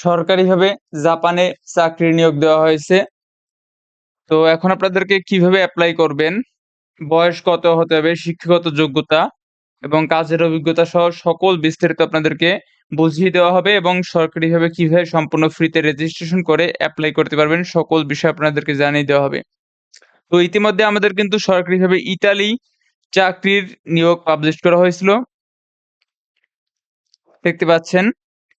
সরকারিভাবে জাপানে চাকরি নিয়োগ দেওয়া হয়েছে। তো এখন আপনাদেরকে কীভাবে অ্যাপ্লাই করবেন, বয়স কত হতে হবে, শিক্ষাগত যোগ্যতা এবং কাজের অভিজ্ঞতা সহ সকল বিস্তারিত আপনাদেরকে বুঝিয়ে দেওয়া হবে এবং সরকারিভাবে কীভাবে সম্পূর্ণ ফ্রিতে রেজিস্ট্রেশন করে অ্যাপ্লাই করতে পারবেন সকল বিষয় আপনাদেরকে জানিয়ে দেওয়া হবে। তো ইতিমধ্যে আমাদের কিন্তু সরকারিভাবে ইতালি চাকরির নিয়োগ পাবলিশ করা হয়েছিল। দেখতে পাচ্ছেন।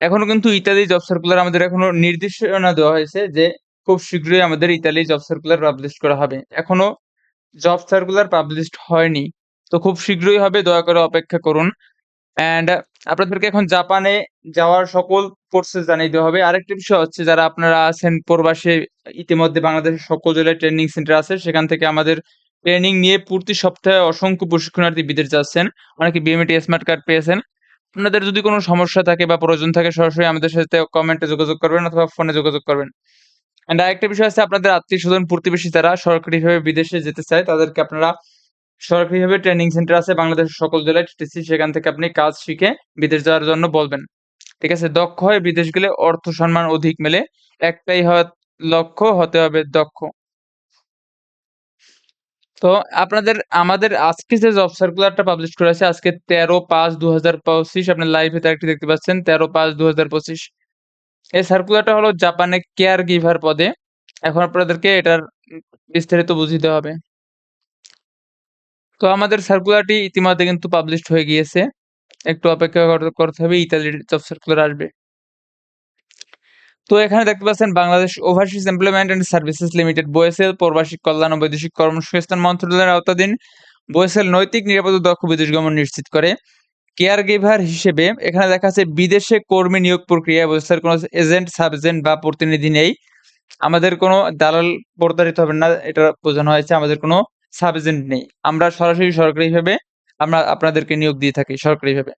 এখনও কিন্তু ইতালি জব সার্কুলার আমাদের এখনও নির্দেশনা দেওয়া হয়েছে যে খুব শীঘ্রই আমাদের ইতালি জব সার্কুলার পাবলিশ করা হবে। এখনও জব সার্কুলার পাবলিশ হয়নি। তো খুব শীঘ্রই হবে, দয়া করে অপেক্ষা করুন। অ্যান্ড আপনাদেরকে এখন জাপানে যাওয়ার সকল প্রসেস জানিয়ে দেওয়া হবে। আরেকটা বিষয় হচ্ছে যারা আপনারা আছেন প্রবাসে, ইতিমধ্যে বাংলাদেশের সকল জেলায় ট্রেনিং সেন্টার আছে। সেখান থেকে আমাদের ট্রেনিং নিয়ে প্রতি সপ্তাহে অসংখ্য প্রশিক্ষণার্থী বিদেশ যাচ্ছেন। অনেকে বিএমএটি স্মার্ট কার্ড পেয়েছেন। আপনাদের যদি কোনো সমস্যা থাকে বা প্রয়োজন থাকে, সরাসরি আমাদের সাথে কমেন্টে যোগাযোগ করবেন অথবা ফোনে যোগাযোগ করবেন। অ্যান্ড আরেকটা বিষয় আছে, আপনাদের আত্মীয় স্বজন প্রতিবেশী যারা সরকারিভাবে বিদেশে যেতে চায়, তাদেরকে আপনারা সরকারিভাবে ট্রেনিং সেন্টার আছে বাংলাদেশের সকল জেলায় টিটিসি সেখান থেকে আপনি কাজ শিখে বিদেশ যাওয়ার জন্য বলবেন। ঠিক আছে? দক্ষ হয়ে বিদেশ গেলে অর্থ সম্মান অধিক মেলে। একটাই হ লক্ষ্য হতে হবে দক্ষ। তো আপনাদের, আমাদের আজকে যে জব সার্কুলারটা পাবলিশ করা হয়েছে আজকে ১৩/৫/২০২৫ আপনার লাইভে তারিখটি দেখতে পাচ্ছেন ১৩/৫/২০২৫ এই সার্কুলারটা হলো জাপানে কেয়ার গিভার পদে। এখন আপনাদেরকে এটার বিস্তারিত দেওয়া হবে। তো আমাদের সার্কুলারটি ইতিমধ্যে কিন্তু পাবলিশড হয়ে গিয়েছে। একটু অপেক্ষা কর করতে হবে, ইতালির জব সার্কুলার আসবে। তো এখানে দেখতে পাচ্ছেন Bangladesh overseas employment and services limited BOESL প্রবাসী কল্যাণ ও বৈদেশিক কর্মসংস্থান মন্ত্রণালয়ের আওতাধীন বয়েসেল নৈতিক নিরাপদ দক্ষ বিদেশ গমন নিশ্চিত করে। কেয়ার গিভার হিসেবে এখানে দেখা যাচ্ছে বিদেশে কর্মী নিয়োগ প্রক্রিয়ায় বয়েসের কোনো এজেন্ট, সাব এজেন্ট বা প্রতিনিধি নেই। আমাদের কোনো দালাল প্রতারিত হবেন না এটা বোঝানো হয়েছে। আমাদের কোনো সাব এজেন্ট নেই। আমরা সরাসরি সরকারিভাবে আমরা আপনাদেরকে নিয়োগ দিয়ে থাকি সরকারিভাবে।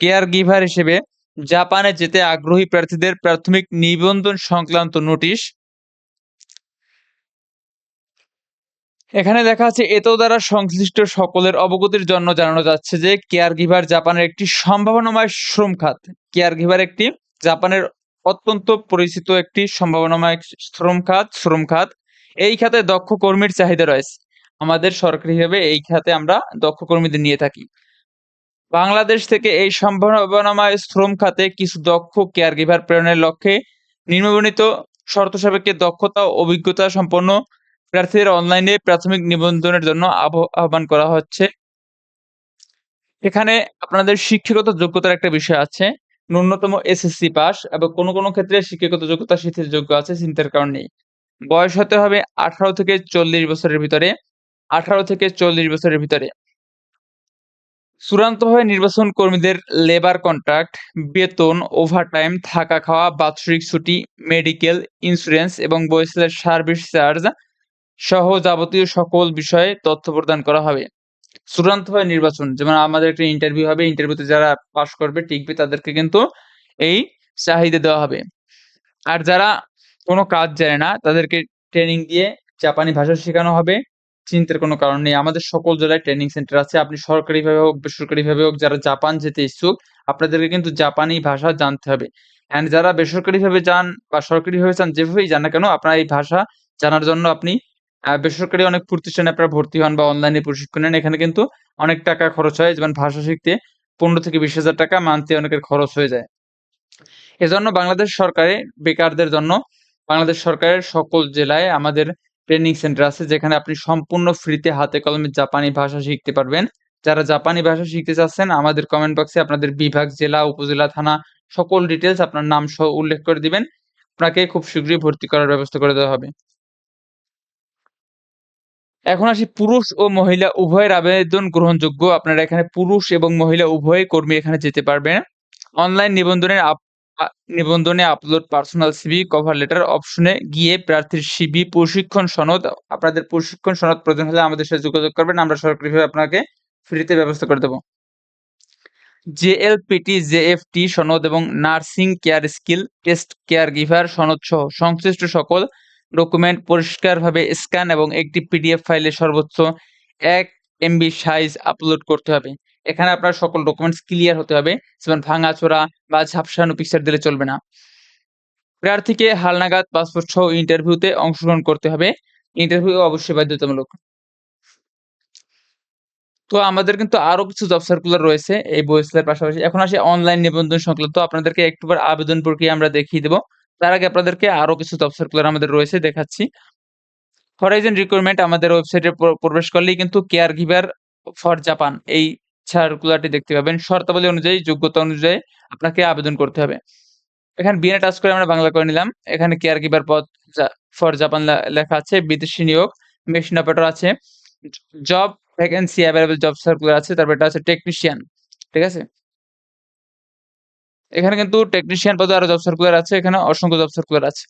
কেয়ার গিভার হিসেবে জাপানে যেতে আগ্রহী প্রার্থীদের প্রাথমিক নিবন্ধন সংক্রান্ত নোটিশ এখানে দেখা আছে এত দ্বারা সংশ্লিষ্ট সকলের অবগতির জন্য জানানো যাচ্ছে যে কেয়ার গিভার জাপানের একটি সম্ভাবনাময় শ্রম খাত। কেয়ার গিভার একটি জাপানের অত্যন্ত পরিচিত একটি সম্ভাবনাময় শ্রম খাত শ্রম খাত। এই খাতে দক্ষ কর্মীর চাহিদা রয়েছে। আমাদের সরকারি সরকারিভাবে এই খাতে আমরা দক্ষ কর্মীদের নিয়ে থাকি। বাংলাদেশ থেকে এই সম্ভাবনাময় শ্রম খাতে কিছু দক্ষ কেয়ার গিভার প্রেরণের লক্ষ্যে নিম্নবর্ণিত শর্ত সাপেক্ষে দক্ষতা ও অভিজ্ঞতা সম্পন্ন প্রার্থীদের অনলাইনে প্রাথমিক নিবন্ধনের জন্য আহ্বান করা হচ্ছে। এখানে আপনাদের শিক্ষাগত যোগ্যতার একটা বিষয় আছে। ন্যূনতম এসএসসি পাস এবং কোনো, কোনো ক্ষেত্রে শিক্ষাগত যোগ্যতা শিথিলযোগ্য আছে চিন্তার কারণ নেই। বয়স হতে হবে ১৮ থেকে ৪০ বছরের ভিতরে, ১৮ থেকে ৪০ বছরের ভিতরে। চূড়ান্তভাবে নির্বাচন কর্মীদের লেবার কন্ট্রাক্ট, বেতন, ওভারটাইম, থাকা খাওয়া, বাৎসরিক ছুটি, মেডিকেল, ইন্স্যুরেন্স এবং বয়সের সার্ভিস চার্জ সহ যাবতীয় সকল বিষয়ে তথ্য প্রদান করা হবে। চূড়ান্তভাবে নির্বাচন যেমন আমাদের একটা ইন্টারভিউ হবে, ইন্টারভিউতে যারা পাস করবে, টিকবে তাদেরকে কিন্তু এই চাহিদা দেওয়া হবে। আর যারা কোনো কাজ জানে না তাদেরকে ট্রেনিং দিয়ে জাপানি ভাষা শেখানো হবে। চিন্তার কোনো কারণ নেই। আমাদের সকল জেলায় ট্রেনিং সেন্টার আছে। আপনি সরকারিভাবে হোক, বেসরকারিভাবে হোক যারা জাপান যেতে ইচ্ছুক আপনাদেরকে কিন্তু জাপানি ভাষা জানতে হবে। অ্যান্ড যারা বেসরকারিভাবে যান বা সরকারিভাবে চান যেভাবেই যান না কেন আপনার এই ভাষা জানার জন্য আপনি বেসরকারি অনেক প্রতিষ্ঠানে আপনারা ভর্তি হন বা অনলাইনে প্রশিক্ষণ নেন। এখানে কিন্তু অনেক টাকা খরচ হয়। যেমন ভাষা শিখতে ১৫ থেকে ২০,০০০ টাকা মান্থলি অনেকের খরচ হয়ে যায়। এজন্য বাংলাদেশ সরকারে বেকারদের জন্য বাংলাদেশ সরকারের সকল জেলায় আমাদের ট্রেনিং সেন্টার আছে যেখানে আপনি সম্পূর্ণ ফ্রিতে হাতে কলমে জাপানি ভাষা শিখতে পারবেন। যারা জাপানি ভাষা শিখতে চাচ্ছেন আমাদের কমেন্ট বক্সে আপনাদের বিভাগ, জেলা, উপজেলা, থানা সকল ডিটেইলস আপনার নাম সহ উল্লেখ করে দিবেন। আপনাকে খুব শীঘ্রই ভর্তি করার ব্যবস্থা করে দেওয়া হবে। এখন আসি পুরুষ ও মহিলা উভয়ের আবেদন গ্রহণযোগ্য। আপনারা এখানে পুরুষ এবং মহিলা উভয় কর্মী এখানে যেতে পারবেন। অনলাইন নিবন্ধনের আপ নিবন্ধনে upload personal CV, cover letter অপশনে গিয়ে প্রার্থীর সিভি, প্রশিক্ষণ সনদ, আপনাদের প্রশিক্ষণ সনদ প্রয়োজন হলে আমাদের সাথে যোগাযোগ করবেন। আমরা সরকারিভাবে আপনাকে ফ্রিতে ব্যবস্থা করে দেব। জেএলপিটি, জেএফটি সনদ এবং nursing care skill test caregiver সনদ সহ সংশ্লিষ্ট সকল ডকুমেন্ট পরিষ্কারভাবে স্ক্যান এবং একটি পিডিএফ ফাইলে সর্বোচ্চ ১ এমবি সাইজ আপলোড করতে হবে। এখানে আপনার সকল ডকুমেন্টস ক্লিয়ার হতে হবে। যেমন ভাঙাচোরা বা ঝাপসানো পিকচার দিলে চলবে না। প্রার্থীকে হালনাগাদ পাসপোর্ট সহ ইন্টারভিউতে অংশগ্রহণ করতে হবে। ইন্টারভিউ অবশ্যই বাধ্যতামূলক। তো আমাদের কিন্তু আরও কিছু জব সার্কুলার রয়েছে এই বইসেলের পাশাপাশি। এখন আসে অনলাইন নিবন্ধন সংক্রান্ত। আপনাদেরকে একটুবার আবেদন প্রক্রিয়া আমরা দেখিয়ে দেব। তার আগে আপনাদেরকে আরও কিছু জব সার্কুলার আমাদের রয়েছে, দেখাচ্ছি। হরাইজন রিক্রুটমেন্ট আমাদের ওয়েবসাইটে প্রবেশ করলেই কিন্তু কেয়ার গিভার ফর জাপান এই সার্কুলারটি দেখতে পাবেন। শর্তাবলী অনুযায়ী, যোগ্যতা অনুযায়ী আপনাকে আবেদন করতে হবে। এখানে বিএনএ টাচ করে আমরা বাংলা করে নিলাম। এখানে কেয়ার গিভার পদ ফর জাপান লেখা আছে। বিদেশি নিয়োগ মেশিন অপারেটর আছে। Job vacancy available job circular আছে। তারপর এটা আছে টেকনিশিয়ান ঠিক আছে? এখানে কিন্তু টেকনিশিয়ান পদে আরও জব সার্কুলার আছে। এখানে অসংখ্য জব সার্কুলার আছে।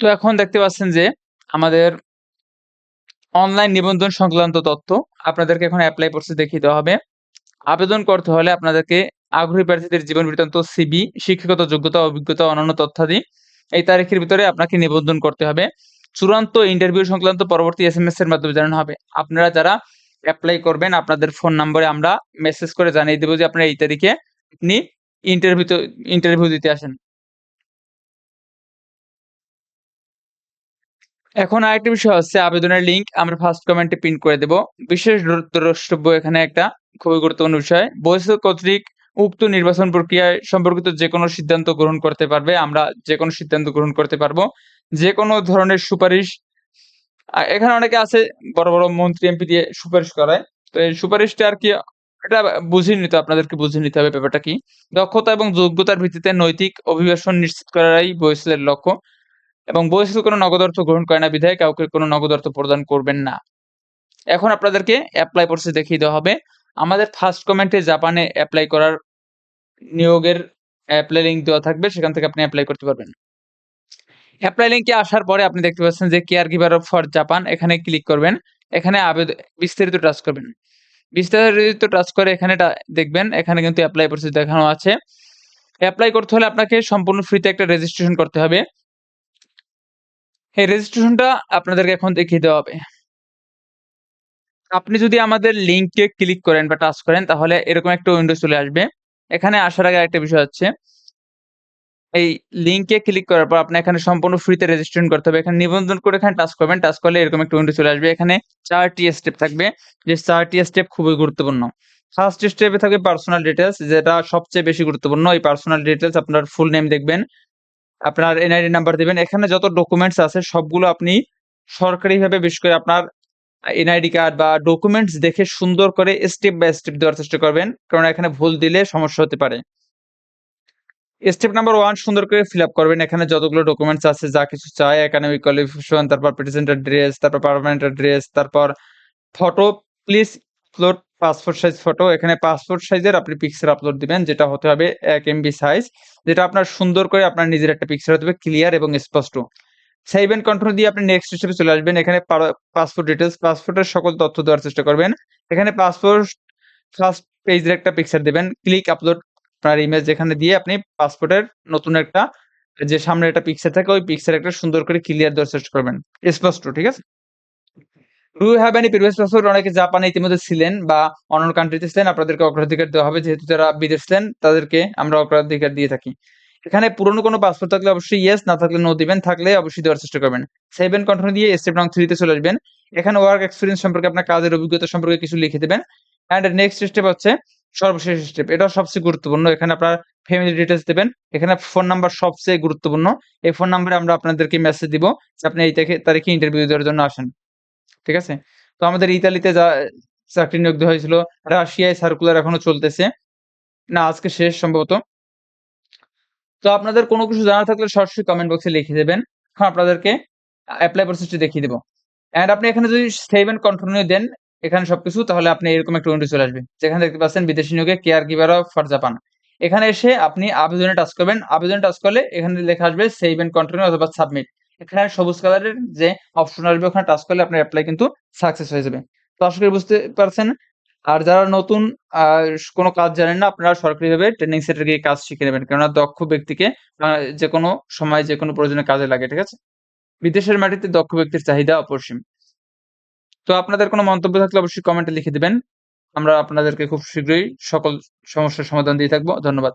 তো এখন দেখতে পাচ্ছেন যে আমাদের অনলাইন নিবন্ধন সংক্রান্ত তথ্য আপনাদেরকে এখন অ্যাপ্লাই প্রসেস দেখিয়ে দেওয়া হবে। আবেদন করতে হলে আপনাদেরকে আগ্রহী প্রার্থীদের জীবন বৃত্তান্ত সিবি শিক্ষাগত যোগ্যতা, অভিজ্ঞতা অন্যান্য তথ্যাদি এই তারিখের ভিতরে আপনাকে নিবন্ধন করতে হবে। চূড়ান্ত ইন্টারভিউ সংক্রান্ত পরবর্তী এস এম এস এর মাধ্যমে জানানো হবে। আপনারা যারা অ্যাপ্লাই করবেন, আপনাদের ফোন নম্বরে আমরা মেসেজ করে জানিয়ে দেবো যে আপনারা এই তারিখে আপনি ইন্টারভিউ ইন্টারভিউ দিতে আসেন। এখন আরেকটা বিষয় হচ্ছে আবেদনের লিঙ্ক আমরা ফার্স্ট কমেন্টে প্রিন্ট করে দেব। বিশেষ দ্রষ্টব্য এখানে একটা খুবই গুরুত্বপূর্ণ বিষয়। বৈশ্বিক কর্তৃক উক্ত নির্বাচন প্রক্রিয়ায় সম্পর্কিত যে কোনো সিদ্ধান্ত গ্রহণ করতে পারবে, আমরা যে কোনো সিদ্ধান্ত গ্রহণ করতে পারব। যে কোনো ধরনের সুপারিশ এখানে অনেকে আছে, বড় বড় মন্ত্রী, এমপি দিয়ে সুপারিশ করায় তো এই সুপারিশটা আর কি, এটা বুঝিয়ে নিতে আপনাদেরকে বুঝিয়ে নিতে হবে ব্যাপারটা কি। দক্ষতা এবং যোগ্যতার ভিত্তিতে নৈতিক অভিবাসন নিশ্চিত করাই বৈসেলের লক্ষ্য। এবং বৈসেল কোনো নগদ অর্থ গ্রহণ করে না, বিধায় কাউকে কোনো নগদ অর্থ প্রদান করবেন না। এখন আপনাদেরকে অ্যাপ্লাই প্রসেস দেখিয়ে দেওয়া হবে। আমাদের ফার্স্ট কমেন্টে জাপানে অ্যাপ্লাই করার নিয়োগের অ্যাপ্লাই লিঙ্ক দেওয়া থাকবে, সেখান থেকে আপনি অ্যাপ্লাই করতে পারবেন। অ্যাপ্লাই লিঙ্কে আসার পরে আপনি দেখতে পাচ্ছেন যে caregiver of for Japan এখানে ক্লিক করবেন। এখানে আবেদন বিস্তারিত টাচ করবেন। বিস্তারিত টাচ করে এখানে দেখবেন, এখানে কিন্তু অ্যাপ্লাই প্রসেস দেখানো আছে। অ্যাপ্লাই করতে হলে আপনাকে সম্পূর্ণ ফ্রিতে একটা রেজিস্ট্রেশন করতে হবে। এই রেজিস্ট্রেশনটা আপনাদেরকে এখন দেখিয়ে দেওয়া হবে। আপনি যদি আমাদের লিঙ্কে ক্লিক করেন বা টাচ করেন, তাহলে এরকম একটা উইন্ডো চলে আসবে। এখানে আসার আগে একটা বিষয় হচ্ছে, এই লিঙ্কে ক্লিক করার পর আপনি এখানে সম্পূর্ণ ফ্রিতে রেজিস্ট্রেশন করতে হবে। এখানে নিবন্ধন করে এখানে টাচ করবেন। টাচ করলে এরকম একটা উইন্ডো চলে আসবে। এখানে চারটি স্টেপ থাকবে। যে চারটি স্টেপ খুবই গুরুত্বপূর্ণ। ফার্স্ট স্টেপে থাকবে পার্সোনাল ডিটেলস যেটা সবচেয়ে বেশি গুরুত্বপূর্ণ। এই পার্সোনাল ডিটেলস আপনার ফুল নেম দেখবেন। আপনার এনআইডি নাম্বার দিবেন। এখানে যত ডকুমেন্টস আছে, সবগুলো আপনি সরকারিভাবে বিশেষ করে আপনার এনআইডি কার্ড বা ডকুমেন্টস দেখে সুন্দর করে স্টেপ বাই স্টেপ দেওয়ার চেষ্টা করবেন। কারণ এখানে ভুল দিলে সমস্যা হতে পারে। স্টেপ নাম্বার ওয়ান সুন্দর করে ফিল আপ করবেন। এখানে যতগুলো ডকুমেন্টস আছে, যা কিছু চাই একাডেমিক কোয়ালিফিকেশন তারপর প্রেজেন্ট অ্যাড্রেস তারপর পারমানেন্ট অ্যাড্রেস তারপর photo please upload passport size photo এখানে পাসপোর্ট সাইজের আপনি পিকচার আপলোড দিবেন, যেটা হতে হবে এক এমবি সাইজ যেটা আপনার সুন্দর করে আপনার নিজের একটা পিকচার হতে হবে ক্লিয়ার এবং স্পষ্ট। এন্ড কন্ট্রোল দিয়ে আপনি নেক্সট স্টেপে চলে আসবেন, এখানে পাসপোর্ট ডিটেলস পাসপোর্টের সকল তথ্য দেওয়ার চেষ্টা করবেন। এখানে পাসপোর্ট ফার্স্ট পেজের একটা পিকচার দেবেন ক্লিক আপলোড আপনার ইমেজ যেখানে দিয়ে আপনি পাসপোর্টের নতুন একটা, যে সামনে একটা পিকচার থাকে, ওই পিকচার একটা সুন্দর করে ক্লিয়ার দেওয়ার চেষ্টা করবেন। স্পষ্ট, ঠিক আছে? Do have any previous passport অনেকে জাপানে ইতিমধ্যে ছিলেন বা অন্যান্য কান্ট্রিতে ছিলেন? আপনাদেরকে অগ্রাধিকার দেওয়া হবে। যেহেতু যারা বিদেশ ছিলেন, তাদেরকে আমরা অগ্রাধিকার দিয়ে থাকি। এখানে পুরনো কোনো পাসপোর্ট থাকলে অবশ্যই ইয়েস না থাকলে নো দিবেন। থাকলে অবশ্যই দেওয়ার চেষ্টা করবেন। সেভেন কন্টিনিউ দিয়ে স্টেপ নং থ্রিতে চলে আসবেন। এখানে ওয়ার্ক এক্সপিরিয়েন্স সম্পর্কে আপনার কাজের অভিজ্ঞতা সম্পর্কে কিছু লিখে দেবেন। অ্যান্ড নেক্সট স্টেপ হচ্ছে সর্বশেষ স্টেপ এটা সবচেয়ে গুরুত্বপূর্ণ। এখানে আপনার ফ্যামিলি ডিটেলস দেবেন। এখানে ফোন নাম্বার সবচেয়ে গুরুত্বপূর্ণ। এই ফোন নাম্বারে আমরা আপনাদেরকে মেসেজ দিব যে আপনি এই তারিখে ইন্টারভিউ দেওয়ার জন্য আসেন। ঠিক আছে? তো আমাদের ইতালিতে যা চাকরি নিয়োগ দেওয়া হয়েছিল, রাশিয়ায় সার্কুলার এখনও চলতেছে। না, আজকে শেষ সম্ভবত। তো আপনাদের কোনো কিছু জানা থাকলে সরাসরি কমেন্ট বক্সে লিখে দেবেন। এখন আপনাদেরকে অ্যাপ্লাই প্রসেসটি দেখিয়ে দেবো। অ্যান্ড আপনি এখানে যদি সেভ এন্ড কন্টিনিউ দেন, এখানে সবকিছু, তাহলে আপনি এরকম একটা উইন্ডো চলে আসবে। যেখানে দেখতে পাচ্ছেন, বিদেশি নিয়োগে caregiver of for Japan এখানে এসে আপনি আবেদনে টাচ করবেন। আবেদনে টাচ করলে এখানে লেখা আসবে সেভ এন্ড কন্টিনিউ অথবা সাবমিট এখানে সবুজ কালারের যে অপশন আসবে, ওখানে টাচ করলে আপনার অ্যাপ্লাই কিন্তু সাকসেস হয়ে যাবে। তো আশা করি বুঝতে পারছেন। আর যারা নতুন কোনো কাজ জানেন না, আপনারা সরকারিভাবে ট্রেনিং সেন্টারে গিয়ে কাজ শিখে নেবেন। কেননা দক্ষ ব্যক্তিকে যে কোনো সময় যে কোনো প্রয়োজনে কাজে লাগে, ঠিক আছে? বিদেশের মাটিতে দক্ষ ব্যক্তির চাহিদা অপরিসীম। তো আপনাদের কোনো মন্তব্য থাকলে অবশ্যই কমেন্টে লিখে দিবেন। আমরা আপনাদেরকে খুব শীঘ্রই সকল সমস্যার সমাধান দিয়ে থাকব। ধন্যবাদ।